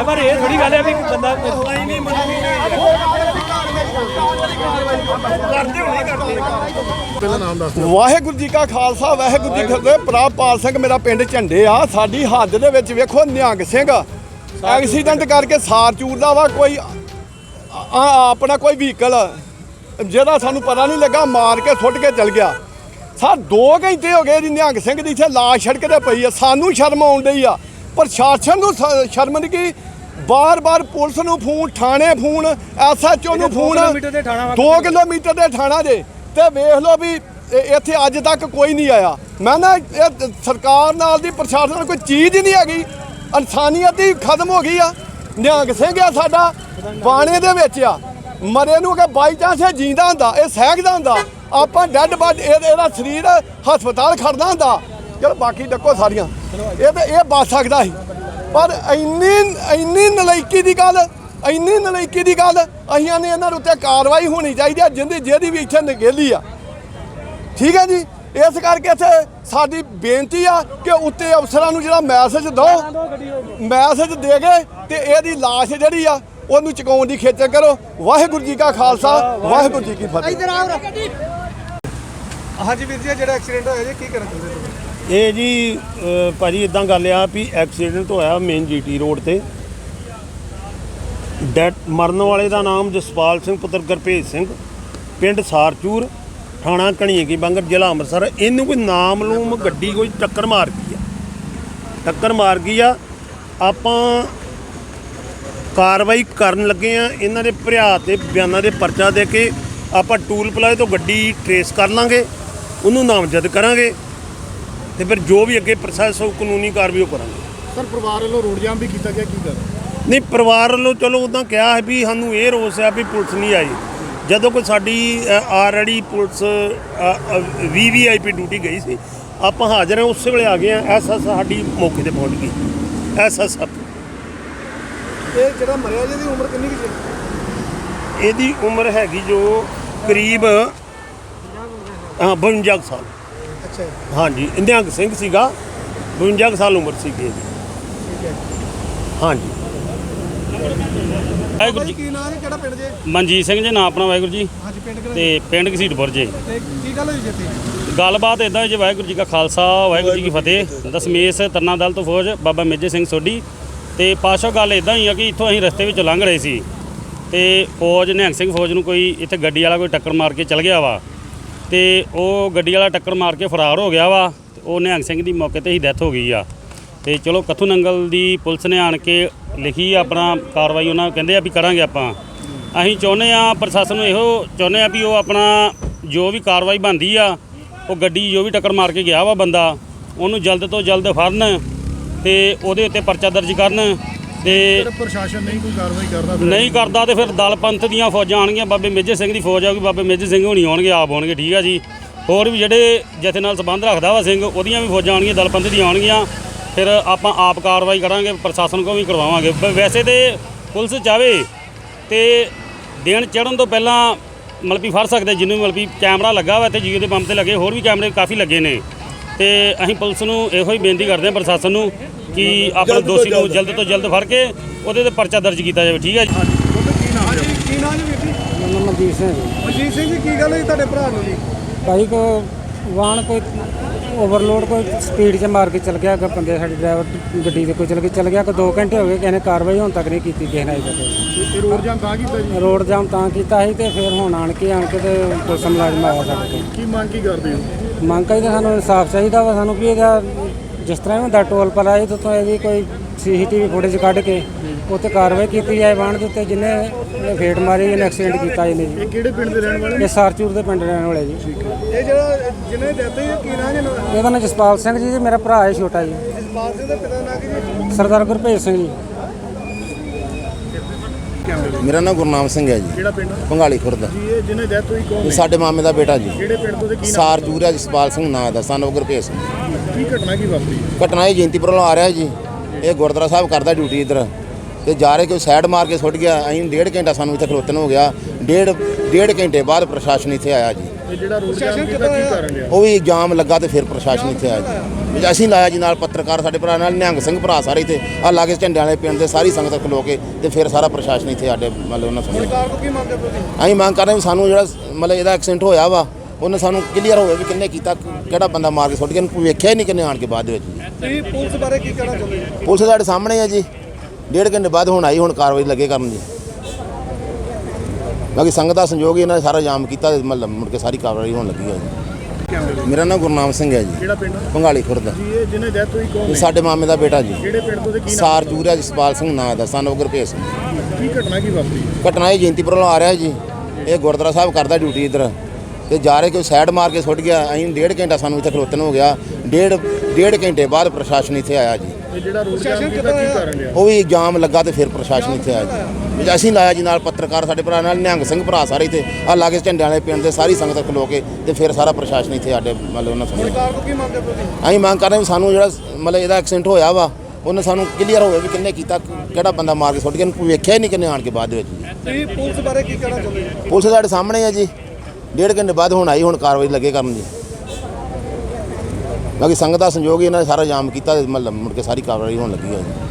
ਹੈ ਪਰ ਇਹ ਥੋੜੀ ਗੱਲ ਹੈ ਵੀ ਬੰਦਾ ਨਹੀਂ ਪਹਿਲਾਂ ਨਾਮ ਦੱਸ ਦਿਓ। ਵਾਹਿਗੁਰੂ ਜੀ ਕਾ ਖਾਲਸਾ ਵਾਹਿਗੁਰੂ ਜੀ ਕੀ ਫਤਿਹ। ਪ੍ਰਭਪਾਲ ਸਿੰਘ ਮੇਰਾ ਪਿੰਡ ਝੰਡੇ ਆ। ਸਾਡੀ ਹੱਦ ਦੇ ਵਿੱਚ ਵੇਖੋ ਨਿਹੰਗ ਸਿੰਘ। ਐਕਸੀਡੈਂਟ ਕਰਕੇ ਸਾਰ ਚੂਰਦਾ ਵਾ ਕੋਈ ਆ- ਆਪਣਾ ਕੋਈ ਵਹੀਕਲ ਜਿਹਦਾ ਸਾਨੂੰ ਪਤਾ ਨਹੀਂ ਲੱਗਾ ਮਾਰ ਕੇ ਸੁੱਟ ਕੇ ਚਲ ਗਿਆ। ਸਾ 2 ਘੰਟੇ ਹੋ ਗਏ ਜੀ ਨਿਹੰਗ ਸਿੰਘ ਦੀ ਇੱਥੇ ਲਾਸ਼ ਸੜਕ ਤੇ ਪਈ ਆ। ਸਾਨੂੰ ਸ਼ਰਮ ਆਉਣ ਡਈ ਆ। ਪ੍ਰਸ਼ਾਸਨ ਨੂੰ ਸ- ਸ਼ਰਮ ਨਹੀਂ ਕਿ ਬਾਰ-ਬਾਰ ਪੁਲਿਸ ਨੂੰ ਫੋਨ ਥਾਣੇ ਫੋਨ ਐਸਐਚਓ ਨੂੰ ਫੋਨ ਕਿਲੋਮੀਟਰ ਤੇ ਥਾਣਾ ਵਾ। 2 ਕਿਲੋਮੀਟਰ ਦੇ ਥਾਣਾ ਜੇ। ਤੇ ਵੇਖ ਲਓ ਵੀ ਇੱਥੇ ਅੱਜ ਤੱਕ ਕੋਈ ਨਹੀਂ ਆਇਆ। ਮੈਂ ਨਾ ਇਹ ਸਰਕਾਰ ਨਾਲ ਦੀ ਪ੍ਰਸ਼ਾਸਨ ਨਾਲ ਕੋਈ ਚੀਜ਼ ਹੀ ਨਹੀਂ ਹੈਗੀ। ਇਨਸਾਨੀਅਤ ਹੀ ਖਤਮ ਹੋ ਗਈ ਆ। ਨਿਹੰਗ ਸਿੰਘ ਆ ਸਾਡਾ ਬਾਣੇ ਦੇ ਵਿੱਚ ਆ। ਮਰੇ ਨੂੰ ਕਿ ਬਾਈ ਚਾਂਸ ਇਹ ਜਿੰਦਾ ਹੁੰਦਾ ਇਹ ਸਹਿਕਦਾ ਹੁੰਦਾ ਆਪਾਂ ਡੈੱਡ ਬਾਡ ਇਹਦਾ ਸਰੀਰ ਹਸਪਤਾਲ ਖੜਦਾ ਹੁੰਦਾ। ਚਲ ਬਾਕੀ ਡੱਕੋ ਸਾਰੀਆਂ। ਇਹ ਤੇ ਇਹ ਬਚ ਸਕਦਾ ਸੀ। ਪਰ ਇੰਨੀ ਇੰਨੀ ਨਲਾਇਕੀ ਦੀ ਗੱਲ ਇੰਨੀ ਨਲਾਇਕੀ ਦੀ ਗੱਲ ਅਹੀਆਂ ਨੇ ਇਹਨਾਂ ਦੇ ਉੱਤੇ ਕਾਰਵਾਈ ਹੋਣੀ ਚਾਹੀਦੀ ਹੈ ਜਿੰਦੀ ਜਿਹਦੀ ਵੀ ਇੱਥੇ ਨਗੇਲੀ ਆ। ਠੀਕ ਹੈ ਜੀ? ਇਸ ਕਰਕੇ ਇੱਥੇ ਸਾਡੀ ਬੇਨਤੀ ਆ ਕਿ ਉੱਤੇ ਅਫਸਰਾਂ ਨੂੰ ਜਿਹੜਾ ਮੈਸੇਜ ਦਿਓ ਮੈਸੇਜ ਦੇ ਕੇ ਤੇ ਇਹਦੀ ਲਾਸ਼ ਜਿਹੜੀ ਆ ਉਹਨੂੰ ਚੁਕਾਉਣ ਦੀ ਖੇਚਲ ਕਰੋ। ਵਾਹਿਗੁਰੂ ਜੀ ਕਾ ਖਾਲਸਾ ਵਾਹਿਗੁਰੂ ਜੀ ਕੀ ਫਤਿਹ। ਹਾਂਜੀ ਵੀਰ ਜੀ ਜਿਹੜਾ ਐਕਸੀਡੈਂਟ ਹੋਇਆ ਜੀ ਕੀ ਕਰਨ ਚਾਹੁੰਦੇ ਤੁਸੀਂ? ਇਹ ਜੀ ਅ, ਭਾਜੀ ਇਦਾਂ ਗੱਲ ਆ ਵੀ ਐਕਸੀਡੈਂਟ ਹੋਇਆ ਮੇਨ ਜੀਟੀ ਰੋਡ ਤੇ। ਡੈਟ ਮਰਨ ਵਾਲੇ ਦਾ ਨਾਮ ਜਸਪਾਲ ਸਿੰਘ ਪੁੱਤਰ ਗੁਰਭੇਜ ਸਿੰਘ ਪਿੰਡ ਸਾਰਚੂਰ ਥਾਣਾ ਕਣੀਏ ਕੀ ਬੰਗਰ ਜ਼ਿਲ੍ਹਾ ਅੰਮ੍ਰਿਤਸਰ। ਇਹਨੂੰ ਕੋਈ ਨਾਮਲੂਮ ਗੱਡੀ ਕੋਈ ਟੱਕਰ ਮਾਰ ਗਈ ਆ। ਟੱਕਰ ਮਾਰ ਗਈ ਆ। ਆਪਾਂ ਕਾਰਵਾਈ ਕਰਨ ਲੱਗੇ ਆ। ਇਹਨਾਂ ਦੇ ਭਰਿਆ ਤੇ ਬਿਆਨਾਂ ਦੇ ਪਰਚਾ ਦੇ ਕੇ ਆਪਾਂ ਟੂਲ ਪਲਾਜ਼ੇ ਤੋਂ ਗੱਡੀ ਟਰੇਸ ਕਰ ਲਾਂਗੇ। ਉਹਨੂੰ ਨਾਮਜ਼ਦ ਕਰਾਂਗੇ। ਤੇ ਫਿਰ ਜੋ ਵੀ ਅੱਗੇ ਪ੍ਰੋਸੈਸ ਹੋ ਕਾਨੂੰਨੀ ਕਾਰਵਾਈ ਉਹ ਕਰਾਂਗੇ। ਸਰ ਪਰਿਵਾਰ ਵੱਲੋਂ ਰੋਡ ਜਾਮ ਵੀ ਕੀਤਾ ਗਿਆ ਕੀ ਕਰ ਨਹੀਂ ਪਰਿਵਾਰ ਵੱਲੋਂ ਚਲੋ ਉਦਾਂ ਕਿਹਾ ਹੈ ਵੀ ਸਾਨੂੰ ਇਹ ਰੋਸ ਆ ਵੀ ਪੁਲਿਸ ਨਹੀਂ ਆਈ। ਜਦੋਂ ਕੋਈ ਸਾਡੀ ਆਲਰੇਡੀ ਪੁਲਿਸ ਵੀਵੀਆਈਪੀ ਡਿਊਟੀ ਗਈ ਸੀ ਆਪਾਂ ਹਾਜ਼ਰ ਹਾਂ ਉਸੇ ਵੇਲੇ ਆ ਗਏ ਆ ਐਸਐਸ ਸਾਡੀ ਮੌਕੇ ਤੇ ਪਹੁੰਚ ਗਈ। ਐਸਐਸ ਇਹ ਜਿਹੜਾ ਮਰਿਆ ਜੀ ਦੀ ਉਮਰ ਕਿੰਨੀ ਕੁ ਜੀ ਇਹਦੀ ਉਮਰ ਹੈਗੀ ਜੋ ਕਰੀਬ ਹਾਂ 52 ਕੁ ਸਾਲ। ਅੱਛਾ ਜੀ। ਹਾਂਜੀ ਨਿਹੰਗ ਸਿੰਘ ਸੀਗਾ 52 ਕੁ ਸਾਲ ਉਮਰ ਸੀਗੀ ਇਹਦੀ। ਠੀਕ ਹੈ ਹਾਂਜੀ। ਵਾਹਿਗੁਰੂ ਜੀ। ਕੀ ਨਾਮ ਹੈ ਕਿਹੜਾ ਪਿੰਡ ਜੇ? ਮਨਜੀਤ ਸਿੰਘ ਜੀ ਨਾਂ ਆਪਣਾ ਵਾਹਿਗੁਰੂ ਜੀ। ਹਾਂਜੀ ਪਿੰਡ ਕਿਹੜਾ ਤੇ ਪਿੰਡ ਘਸੀਟਪੁਰ ਜੇ। ਤੇ ਕੀ ਗੱਲ ਹੋਈ ਜਿੱਥੇ ਗੱਲਬਾਤ ਇਦਾਂ ਜੀ ਵਾਹਿਗੁਰੂ ਜੀ ਕਾ ਖਾਲਸਾ ਵਾਹਿਗੁਰੂ ਜੀ ਕੀ ਫਤਿਹ। ਦਸਮੇਸ਼ ਤਰਨਾ ਦਲ ਤੋਂ ਫੌਜ ਬਾਬਾ ਮੇਜਰ ਸਿੰਘ ਸੋਢੀ। ਤੇ ਪਾਸ਼ੋ ਗੱਲ ਇਦਾਂ ਹੀ ਆ ਕਿ ਇੱਥੋਂ ਅਸੀਂ ਰਸਤੇ ਵਿੱਚ ਲੰਘ ਰਹੇ ਸੀ। ਤੇ ਫੌਜ ਨਿਹੰਗ ਸਿੰਘ ਫੌਜ ਨੂੰ ਕੋਈ ਇੱਥੇ ਗੱਡੀ ਵਾਲਾ ਕੋਈ ਟੱਕਰ ਮਾਰ ਕੇ ਚਲ ਗਿਆ ਵਾ। ਤੇ ਉਹ ਗੱਡੀ ਵਾਲਾ ਟੱਕਰ ਮਾਰ ਕੇ ਫਰਾਰ ਹੋ ਗਿਆ ਵਾ ਤੇ ਉਹ ਨਿਹੰਗ ਸਿੰਘ ਦੀ ਮੌਕੇ ਤੇ ਹੀ ਡੈਥ ਹੋ ਗਈ ਆ। ਤੇ ਚਲੋ ਕਥੂ ਨੰਗਲ ਦੀ ਪੁਲਿਸ ਨੇ ਆਣ ਕੇ ਲਿਖੀ ਆ ਆਪਣਾ ਕਾਰਵਾਈ, ਉਹਨਾਂ ਕਹਿੰਦੇ ਆ ਵੀ ਕਰਾਂਗੇ ਆਪਾਂ। ਅਸੀਂ ਚਾਹੁੰਦੇ ਆ ਪ੍ਰਸ਼ਾਸਨ ਨੂੰ ਇਹੋ ਚਾਹੁੰਦੇ ਆ ਵੀ ਉਹ ਆਪਣਾ ਜੋ ਵੀ ਕਾਰਵਾਈ ਬਣਦੀ ਆ, ਉਹ ਗੱਡੀ ਜੋ ਵੀ ਟੱਕਰ ਮਾਰ ਕੇ ਗਿਆ ਵਾ ਬੰਦਾ, ਉਹਨੂੰ ਜਲਦ ਤੋਂ ਜਲਦ ਫੜਨ ਤੇ ਉਹਦੇ ਉੱਤੇ ਪਰਚਾ ਦਰਜ ਕਰਨ ਤੇ ਜਿਹੜਾ ਪ੍ਰਸ਼ਾਸਨ ਨਹੀਂ ਕੋਈ ਕਾਰਵਾਈ ਕਰਦਾ ਫਿਰ ਨਹੀਂ ਕਰਦਾ ਤੇ ਫਿਰ ਦਲ ਪੰਥ ਦੀਆਂ ਫੌਜਾਂ ਆਣਗੀਆਂ ਬਾਬੇ ਮੇਜਰ ਸਿੰਘ ਦੀ ਫੌਜ ਆਊਗੀ ਬਾਬੇ ਮੇਜਰ ਸਿੰਘ ਹੋਣੀ ਆਉਣਗੇ ਆਪ ਆਉਣਗੇ ਠੀਕ ਆ ਜੀ। ਹੋਰ ਵੀ ਜਿਹੜੇ ਜਥੇ ਨਾਲ ਸੰਬੰਧ ਰੱਖਦਾ ਵਾ ਸਿੰਘ ਉਹਦੀਆਂ ਵੀ ਫੌਜਾਂ ਆਉਣਗੀਆਂ ਦਲ ਪੰਥ ਦੀਆਂ ਆਉਣਗੀਆਂ। ਫਿਰ ਆਪਾਂ ਆਪ ਕਾਰਵਾਈ ਕਰਾਂਗੇ ਪ੍ਰਸ਼ਾਸਨ ਕੋਲ ਵੀ ਕਰਵਾਵਾਂਗੇ। ਵੈਸੇ ਤੇ ਪੁਲਿਸ ਚਾਵੇ ਤੇ ਦਿਨ ਚੜਨ ਤੋਂ ਪਹਿਲਾਂ ਵੀ ਫੜ ਸਕਦੇ ਜਿਹਨੂੰ ਵੀ ਕੈਮਰਾ ਲੱਗਾ ਵਾ ਇੱਥੇ ਜੀਓ ਦੇ ਪੰਪ ਤੇ ਲੱਗੇ ਹੋਰ ਵੀ ਕੈਮਰੇ ਕਾਫੀ ਲੱਗੇ ਨੇ। ਤੇ ਅਸੀਂ ਪੁਲਿਸ ਨੂੰ ਇਹੋ ਹੀ ਬੇਨਤੀ ਕਰਦੇ ਹਾਂ ਪ੍ਰਸ਼ਾਸਨ ਨੂੰ ਕਿ ਆਪਣੇ ਦੋਸ਼ੀ ਨੂੰ ਜਲਦ। ਤੋਂ ਜਲਦ ਫੜ ਕੇ ਉਹਦੇ ਤੇ ਪਰਚਾ ਦਰਜ ਕੀਤਾ ਜਾਵੇ ਠੀਕ ਹੈ ਜੀ? ਉਹਦਾ ਕੀ ਨਾਮ ਹੈ? ਕੀ ਨਾਮ ਜੀ ਵੀਰ ਜੀ? ਮੈਨੂੰ ਮਨਜੀਤ ਸਿੰਘ ਜੀ। ਮਨਜੀਤ ਸਿੰਘ ਜੀ ਕੀ ਗੱਲ ਹੋਈ ਤੁਹਾਡੇ ਭਰਾ ਨੂੰ ਜੀ? ਭਾਈ ਕੋ ਵਾਹਨ ਕੋਈ ਓਵਰਲੋਡ ਕੋਈ ਸਪੀਡ 'ਚ ਮਾਰ ਕੇ ਚਲ ਗਿਆ ਕਿ ਬੰਦੇ ਸਾਡੇ ਡਰਾਈਵਰ ਗੱਡੀ ਦੇ ਕੋਈ ਚਲ ਕੇ ਚਲ ਗਿਆ ਕਿ 2 ਘੰਟੇ ਹੋ ਗਏ ਕਿਸੇ ਨੇ ਕਾਰਵਾਈ ਹੁਣ ਤੱਕ ਨਹੀਂ ਕੀਤੀ ਕਿਸੇ ਨੇ ਅਜੇ ਤੱਕ ਇਹ ਰੋਡ ਜਾਮ ਤਾਂ ਕੀਤਾ ਜੀ? ਰੋਡ ਜਾਮ ਤਾਂ ਕੀਤਾ ਸੀ ਤੇ ਫਿਰ ਹੁਣ ਆਣ ਕੇ ਆਣ ਕੇ ਤੇ ਪੁਲਿਸ ਮੁਲਾਜ਼ਮ ਆਇਆ ਸਾਡੇ ਕੀ ਮੰਗ ਕੀ ਕਰਦੇ ਹੋ? ਮੰਗ ਕਰੀ ਤਾਂ ਸਾਨੂੰ ਇਨਸਾਫ ਚਾਹੀਦਾ ਵਾ ਸਾਨੂੰ ਵੀ ਇਹਦਾ ਜਿਸ ਤਰ੍ਹਾਂ ਵੀ ਹੁੰਦਾ ਟੋਲ ਪਲਾਈ ਤੋਂ ਤੋਂ ਇਹਦੀ ਕੋਈ ਸੀਸੀਟੀਵੀ ਫੁਟੇਜ ਕੱਢ ਕੇ ਉੱਤੇ ਕਾਰਵਾਈ ਕੀਤੀ ਜਾਏ ਵਾਹਨ ਦੇ ਉੱਤੇ ਜਿਹਨੇ ਇਹਨੇ ਫੇਟ ਮਾਰੀ ਇਹਨੇ ਐਕਸੀਡੈਂਟ ਕੀਤਾ ਇਹਨੇ ਜੀ। ਇਹ ਕਿਹੜੇ ਪਿੰਡ ਦੇ ਰਹਿਣ ਵਾਲੇ ਨੇ? ਇਹ ਸਾਰਚੂਰ ਦੇ ਪਿੰਡ ਰਹਿਣ ਵਾਲੇ ਜੀ। ਇਹ ਜਿਹੜਾ ਜਿਹਨੇ ਡੈਥ ਹੋਈ ਹੈ, ਕੀ ਨਾਮ ਹੈ ਇਹਨਾਂ ਇਹਦਾ ਨਾਮ ਜਸਪਾਲ ਸਿੰਘ ਜੀ ਜੀ ਮੇਰਾ ਭਰਾ ਹੈ ਛੋਟਾ ਜੀ। ਜਸਪਾਲ ਸਿੰਘ ਦਾ ਪਿਤਾ ਨਾਂ ਕੀ ਜੀ ਸਰਦਾਰ ਗੁਰਭੇਜ ਸਿੰਘ ਜੀ। ਮੇਰਾ ਨਾਮ ਗੁਰਨਾਮ ਸਿੰਘ ਹੈ ਜੀ। ਕਿਹੜਾ ਪਿੰਡ? ਪੰਗਾਲੀ ਖੁਰਦ। ਜੀ ਇਹ ਜਿਹਨੇ ਡੈਥ ਹੋਈ ਕੌਣ ਇਹ ਹੈ ਸਾਡੇ ਮਾਮੇ ਦਾ ਬੇਟਾ ਜੀ। ਕਿਹੜੇ ਪਿੰਡ ਤੋਂ ਤੇ ਕੀ ਨਾਮ ਸਾਰ ਜੂਰਿਆ ਜਸਪਾਲ ਸਿੰਘ ਨਾਂ ਦਾ ਸਾਨੂੰ ਗੁਰਭੇਜ ਸਿੰਘ। ਕੀ ਘਟਨਾ ਕੀ ਵਾਪਰੀ? ਘਟਨਾ ਇਹ ਜੈਂਤੀਪੁਰੋਂ ਆ ਰਿਹਾ ਜੀ। ਇਹ ਗੁਰਦੁਆਰਾ ਸਾਹਿਬ ਕਰਦਾ ਡਿਊਟੀ ਇੱਧਰ। ਤੇ ਜਾ ਰਹੇ ਕੋਈ ਸਾਈਡ ਮਾਰ ਕੇ ਸੁੱਟ ਗਿਆ ਅਸੀਂ ਡੇਢ ਘੰਟਾ ਸਾਨੂੰ ਇੱਥੇ ਖਲੋਤਨ ਹੋ ਗਿਆ। ਡੇਢ ਡੇਢ ਘੰਟੇ ਬਾਅਦ ਪ੍ਰਸ਼ਾਸਨ ਇੱਥੇ ਆਇਆ ਜੀ। ਇਹ ਜਿਹੜਾ ਰੋਡ ਜਾਮ ਕੀਤਾ ਕੀ ਕਾਰਨ ਰਿਹਾ? ਉਹ ਵੀ ਜਾਮ ਲੱਗਾ ਤੇ ਫਿਰ ਪ੍ਰਸ਼ਾਸਨ ਇੱਥੇ ਆਇਆ ਜੀ। ਅਸੀਂ ਲਾਇਆ ਜੀ ਨਾਲ ਪੱਤਰਕਾਰ ਸਾਡੇ ਭਰਾ ਨਾਲ ਨਿਹੰਗ ਸਿੰਘ ਭਰਾ ਸਾਰੇ ਇੱਥੇ। ਆ ਲਾਗੇ ਝੰਡਿਆਂ ਵਾਲੇ ਪਿੰਡ ਦੇ ਸਾਰੀ ਸੰਗਤ ਖਲੋ ਕੇ ਤੇ ਫਿਰ ਸਾਰਾ ਪ੍ਰਸ਼ਾਸਨ ਇੱਥੇ ਸਾਡੇ ਮਤਲਬ ਉਹਨਾਂ ਸੁਣਿਆ ਸਰਕਾਰ ਕੋ ਕੀ ਮੰਗਦੇ ਤੁਸੀਂ? ਅਸੀਂ ਮੰਗ ਕਰਦੇ ਵੀ ਸਾਨੂੰ ਜਿਹੜਾ ਮਤਲਬ ਇਹਦਾ ਐਕਸੀਡੈਂਟ ਹੋਇਆ ਵਾ ਉਹਨੇ ਸਾਨੂੰ ਕਲੀਅਰ ਹੋਵੇ ਵੀ ਕਿੰਨੇ ਕੀਤਾ ਕਿਹੜਾ ਬੰਦਾ ਮਾਰ ਕੇ ਸੁੱਟ ਗਿਆ ਇਹਨੂੰ ਵੇਖਿਆ ਹੀ ਨਹੀਂ ਕਿੰਨੇ ਆਣ ਕੇ ਬਾਅਦ ਦੇ ਵਿੱਚ। ਜੀ ਤੁਸੀਂ ਪੁਲਿਸ ਬਾਰੇ ਕੀ ਕਹਿਣਾ ਚਾਹੁੰਦੇ ਪੁਲਿਸ ਸਾਡੇ ਸਾਹਮਣੇ ਹੈ ਜੀ। ਡੇਢ ਘੰਟੇ ਬਾਅਦ ਹੁਣ ਆਈ ਹੁਣ ਕਾਰਵਾਈ ਲੱਗੇ ਕਰਨ ਜੀ ਬਾਕੀ ਸੰਗਤ ਦਾ ਸੰਯੋਗ ਇਹਨਾਂ ਨੇ ਸਾਰਾ ਜਾਮ ਕੀਤਾ ਤੇ ਮਤਲਬ ਮੁੜ ਕੇ ਸਾਰੀ ਕਾਰਵਾਈ ਹੋਣ ਲੱਗੀ ਹੈ ਜੀ। ਮੇਰਾ ਨਾਮ ਗੁਰਨਾਮ ਸਿੰਘ ਹੈ ਜੀ। ਕਿਹੜਾ ਪਿੰਡ? ਪੰਗਾਲੀ ਖੁਰਦ। ਜੀ ਇਹ ਜਿਹਨੇ ਡੈਥ ਹੋਈ ਕੌਣ ਸਾਡੇ ਮਾਮੇ ਦਾ ਬੇਟਾ ਜੀ। ਕਿਹੜੇ ਪਿੰਡ ਤੋਂ ਤੇ ਕੀ ਨਾਮ? ਸਾਰਜੂਰ ਹੈ ਜਸਪਾਲ ਸਿੰਘ ਨਾਂ ਦਾ ਸਨ ਗੁਰਪ੍ਰੀਤ ਸਿੰਘ ਕੀ ਘਟਨਾ ਕੀ ਵਾਪਰੀ? ਘਟਨਾ ਇਹ ਜਯੰਤੀਪੁਰੋਂ ਆ ਰਿਹਾ ਜੀ। ਇਹ ਗੁਰਦੁਆਰਾ ਸਾਹਿਬ ਕਰਦਾ ਡਿਊਟੀ ਇੱਧਰ। ਤੇ ਜਾ ਰਹੇ ਕੋਈ ਸਾਈਡ ਮਾਰ ਕੇ ਸੁੱਟ ਗਿਆ। ਅਸੀਂ ਡੇਢ ਘੰਟਾ ਸਾਨੂੰ ਇੱਥੇ ਖਲੋਤਨ ਨੂੰ ਹੋ ਗਿਆ। ਡੇਢ ਡੇਢ ਘੰਟੇ ਬਾਅਦ ਪ੍ਰਸ਼ਾਸਨ ਇੱਥੇ ਆਇਆ ਜੀ। ਇਹ ਜਿਹੜਾ ਰੋਡ ਜਾਮ ਕੀਤਾ ਕੀ ਕਾਰਨ ਰਿਹਾ? ਉਹ ਵੀ ਜਾਮ ਲੱਗਾ ਤੇ ਫਿਰ ਪ੍ਰਸ਼ਾਸਨ ਇੱਥੇ ਆਇਆ ਜੀ। ਵੀ ਅਸੀਂ ਲਾਇਆ ਜੀ ਨਾਲ ਪੱਤਰਕਾਰ ਸਾਡੇ ਭਰਾ ਨਾਲ ਨਿਹੰਗ ਸਿੰਘ ਭਰਾ ਸਾਰੇ ਇੱਥੇ। ਆ ਲਾਗੇ ਝੰਡਿਆਂ ਵਾਲੇ ਪਿੰਡ ਦੇ ਸਾਰੀ ਸੰਗਤ ਖਲੋ ਕੇ ਤੇ ਫਿਰ ਸਾਰਾ ਪ੍ਰਸ਼ਾਸਨ ਇੱਥੇ ਸਾਡੇ ਮਤਲਬ ਉਹਨਾਂ ਸੁਣਿਆ ਸਰਕਾਰ ਕੋ ਕੀ ਮੰਗਦੇ ਤੁਸੀਂ? ਅਸੀਂ ਮੰਗ ਕਰਦੇ ਵੀ ਸਾਨੂੰ ਜਿਹੜਾ ਮਤਲਬ ਇਹਦਾ ਐਕਸੀਡੈਂਟ ਹੋਇਆ ਵਾ ਉਹਨੇ ਸਾਨੂੰ ਕਲੀਅਰ ਹੋਵੇ ਵੀ ਕਿੰਨੇ ਕੀਤਾ ਕਿਹੜਾ ਬੰਦਾ ਮਾਰ ਕੇ ਸੁੱਟ ਗਿਆ। ਇਹਨੂੰ ਵੇਖਿਆ ਹੀ ਨਹੀਂ ਕਿੰਨੇ ਆਣ ਕੇ ਬਾਅਦ ਦੇ ਵਿੱਚ। ਜੀ ਤੁਸੀਂ ਪੁਲਿਸ ਬਾਰੇ ਕੀ ਕਹਿਣਾ ਚਾਹੁੰਦੇ ਪੁਲਿਸ ਸਾਡੇ ਸਾਹਮਣੇ ਹੈ ਜੀ। ਡੇਢ ਘੰਟੇ ਬਾਅਦ ਹੁਣ ਆਈ, ਹੁਣ ਕਾਰਵਾਈ ਲੱਗੇ ਕਰਨ ਜੀ ਬਾਕੀ ਸੰਗਤ ਦਾ ਸੰਯੋਗ ਹੀ ਇਹਨਾਂ ਨੇ ਸਾਰਾ ਜਾਮ ਕੀਤਾ ਮਤਲਬ ਮੁੜ ਕੇ ਸਾਰੀ ਕਾਰਵਾਈ ਹੋਣ ਲੱਗੀ ਹੈ ਜੀ।